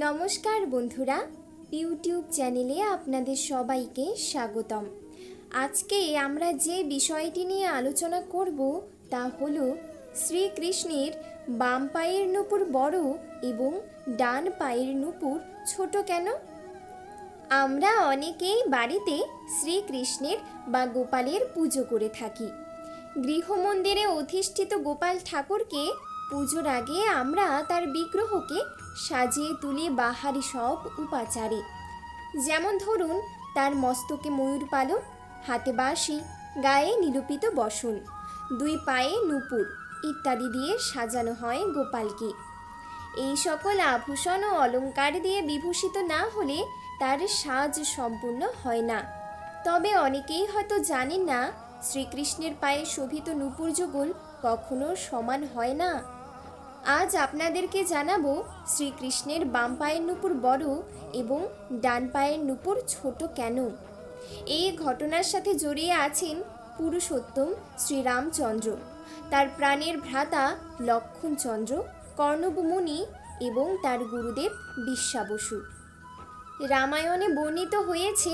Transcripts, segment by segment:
নমস্কার বন্ধুরা, ইউটিউব চ্যানেলে আপনাদের সবাইকে স্বাগতম। আজকে আমরা যে বিষয়টি নিয়ে আলোচনা করব তা হল শ্রীকৃষ্ণের বাম পায়ের নুপুর বড় এবং ডান পায়ের নুপুর ছোট কেন? আমরা অনেকেই বাড়িতে শ্রীকৃষ্ণের বা গোপালের পুজো করে থাকি। গৃহমন্দিরে অধিষ্ঠিত গোপাল ঠাকুরকে পুজোর আগে আমরা তার বিগ্রহকে সাজিয়ে তুলি বাহারি সব উপাচারে। যেমন ধরুন, তার মস্তকে ময়ূর পালন, হাতে বাঁশি, গায়ে নিরূপিত বসন, দুই পায়ে নুপুর ইত্যাদি দিয়ে সাজানো হয় গোপালকে। এই সকল আভূষণ ও অলংকার দিয়ে বিভূষিত না হলে তার সাজ সম্পূর্ণ হয় না। তবে অনেকেই হয়তো জানেন না, শ্রীকৃষ্ণের পায়ে শোভিত নূপুর যুগল কখনো সমান হয় না। আজ আপনাদেরকে জানাব শ্রীকৃষ্ণের বাম পায়ের নুপুর বড় এবং ডান পায়ের নুপুর ছোট কেন? এই ঘটনার সাথে জড়িয়ে আছেন পুরুষোত্তম শ্রীরামচন্দ্র। তার প্রাণের ভ্রাতা লক্ষণচন্দ্র কর্ণব মুনি এবং তার গুরুদেব বিশ্বাবসু রামায়ণে বর্ণিত হয়েছে,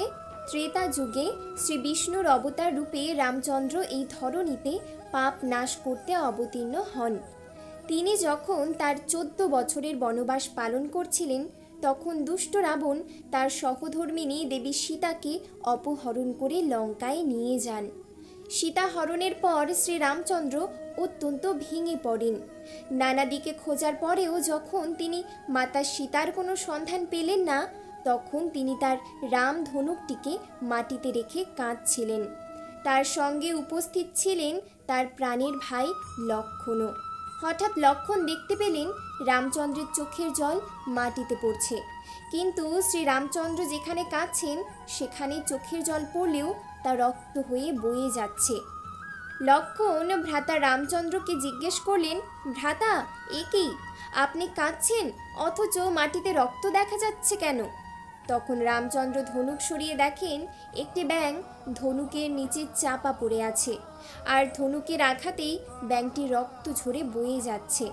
ত্রেতা যুগে শ্রী বিষ্ণুর অবতার রূপে রামচন্দ্র এই ধরনীতে পাপ নাশ করতে অবতীর্ণ হন। তিনি যখন তার চোদ্দ বছরের বনবাস পালন করছিলেন, তখন দুষ্ট রাবণ তার সহধর্মিনী দেবী সীতাকে অপহরণ করে লঙ্কায় নিয়ে যান। সীতা হরণের পর শ্রীরামচন্দ্র অত্যন্ত ভেঙে পড়েন। নানা দিকে খোঁজার পরেও যখন তিনি মাতা সীতার কোনো সন্ধান পেলেন না, তখন তিনি তার রাম ধনুকটিকে মাটিতে রেখে কাঁদছিলেন। তার সঙ্গে উপস্থিত ছিলেন তার প্রাণের ভাই লক্ষণও। হঠাৎ লক্ষণ দেখতে পেলেন রামচন্দ্রের চোখের জল মাটিতে পড়ছে। কিন্তু শ্রী রামচন্দ্র যেখানে কাঁদছেন, সেখানে চোখের জল পড়লেও তা রক্ত হয়ে বয়ে যাচ্ছে। লক্ষণ ভ্রাতা রামচন্দ্রকে জিজ্ঞেস করলেন, ভ্রাতা, এ কি? আপনি কাঁদছেন? অথচ মাটিতে রক্ত দেখা যাচ্ছে কেন? তখন রামচন্দ্র ধনুক সরিয়ে দেখেন একটি ব্যাং ধনুকের নিচে চাপা পড়ে আছে আর ধনুকের আঘাতেই ব্যাংটি রক্ত ঝরে বয়ে যাচ্ছে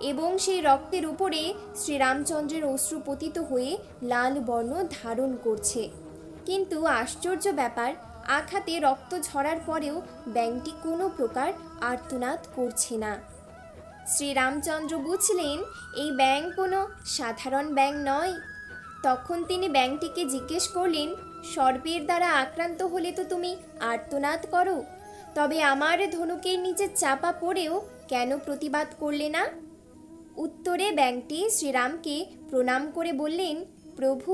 এবং সেই রক্তের উপরে শ্রীরামচন্দ্রের অশ্রু পতিত হয়ে লাল বর্ণ ধারণ করছে। কিন্তু আশ্চর্য ব্যাপার, আঘাতে রক্ত ঝরার পরেও ব্যাংটি কোনো প্রকার আর্তনাদ করছে না। শ্রীরামচন্দ্র বুঝলেন, এই ব্যাং কোনো সাধারণ ব্যাং নয়। তখন তিনি ব্যাংটিকে জিজ্ঞেস করলেন, সর্পের দ্বারা আক্রান্ত হলে তো তুমি আর্তনাদ করো। তবে আমার ধনুকের নিচে চাপা পড়েও কেন প্রতিবাদ করলে না? উত্তরে ব্যাংটি শ্রীরামকে প্রণাম করে বললেন, প্রভু,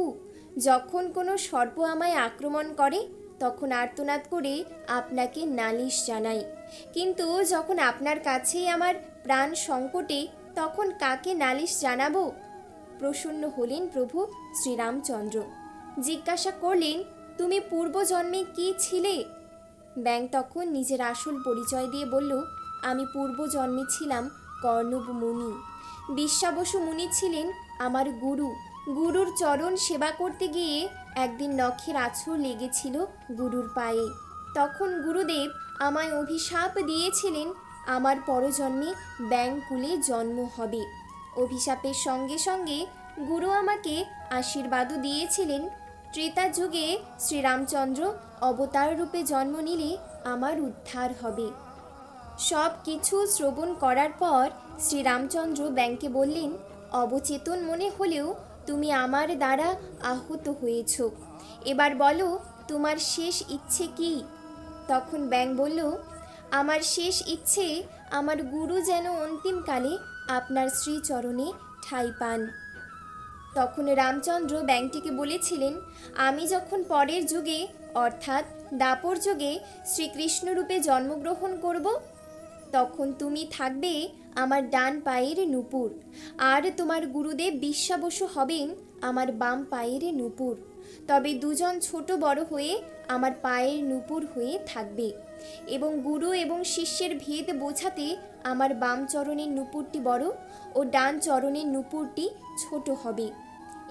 যখন কোনো সর্প আমায় আক্রমণ করে, তখন আর্তনাদ করে আপনাকে নালিশ জানাই। কিন্তু যখন আপনার কাছেই আমার প্রাণ সংকটে, তখন কাকে নালিশ জানাব? প্রসন্ন হলেন প্রভু শ্রীরামচন্দ্র। জিজ্ঞাসা করলেন, তুমি পূর্বজন্মে কি ছিলে? ব্যাং তখন নিজের আসল পরিচয় দিয়ে বলল, আমি পূর্বজন্মে ছিলাম কর্ণব মুনি। বিশ্বাবসু মুনি ছিলেন আমার গুরু। গুরুর চরণ সেবা করতে গিয়ে একদিন নখের আছর লেগেছিল গুরুর পায়ে। তখন গুরুদেব আমায় অভিশাপ দিয়েছিলেন, আমার পরজন্মে ব্যাংকুলে জন্ম হবে। অভিশাপের সঙ্গে সঙ্গে গুরু আমাকে আশীর্বাদও দিয়েছিলেন। ত্রেতা যুগে শ্রীরামচন্দ্র অবতার রূপে জন্ম নিলে আমার উদ্ধার হবে। সব কিছু শ্রবণ করার পর শ্রীরামচন্দ্র ব্যাংকে বললেন, অবচেতন মনে হলেও তুমি আমার দ্বারা আহত হয়েছ। এবার বলো, তোমার শেষ ইচ্ছে কি? তখন ব্যাং বলল, আমার শেষ ইচ্ছে আমার গুরু যেন অন্তিমকালে আপনার শ্রীচরণে ঠাই পান। তখন রামচন্দ্র ব্যাংটিকে বলেছিলেন, আমি যখন পরের যুগে, অর্থাৎ দাপর যুগে শ্রীকৃষ্ণরূপে জন্মগ্রহণ করব, তখন তুমি থাকবে আমার ডান পায়ের নুপুর। আর তোমার গুরুদেব বিশ্বাবসু হবেন আমার বাম পায়ের নুপুর। তবে দুজন ছোট বড় হয়ে আমার পায়ের নুপুর হয়ে থাকবে এবং গুরু এবং শিষ্যের ভেদ বোঝাতে আমার বাম চরণের নুপুরটি বড় ও ডান চরণের নুপুরটি ছোট হবে।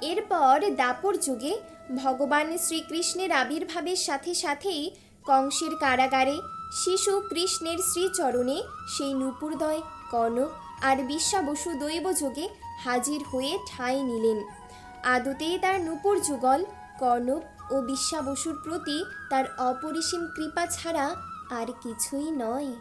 এরপর দাপর যুগে ভগবান শ্রীকৃষ্ণের আবির্ভাবের সাথে সাথেই কংসের কারাগারে শিশু কৃষ্ণের শ্রীচরণে সেই নুপুরদয় কনক আর বিশ্বাবসু দৈবযোগে হাজির হয়ে ঠাঁই নিলেন। আদতেই তার নূপুর যুগল কর্ণব ও বিশ্বাবসুর প্রতি তার অপরিসীম কৃপা ছাড়া আর কিছুই নয়।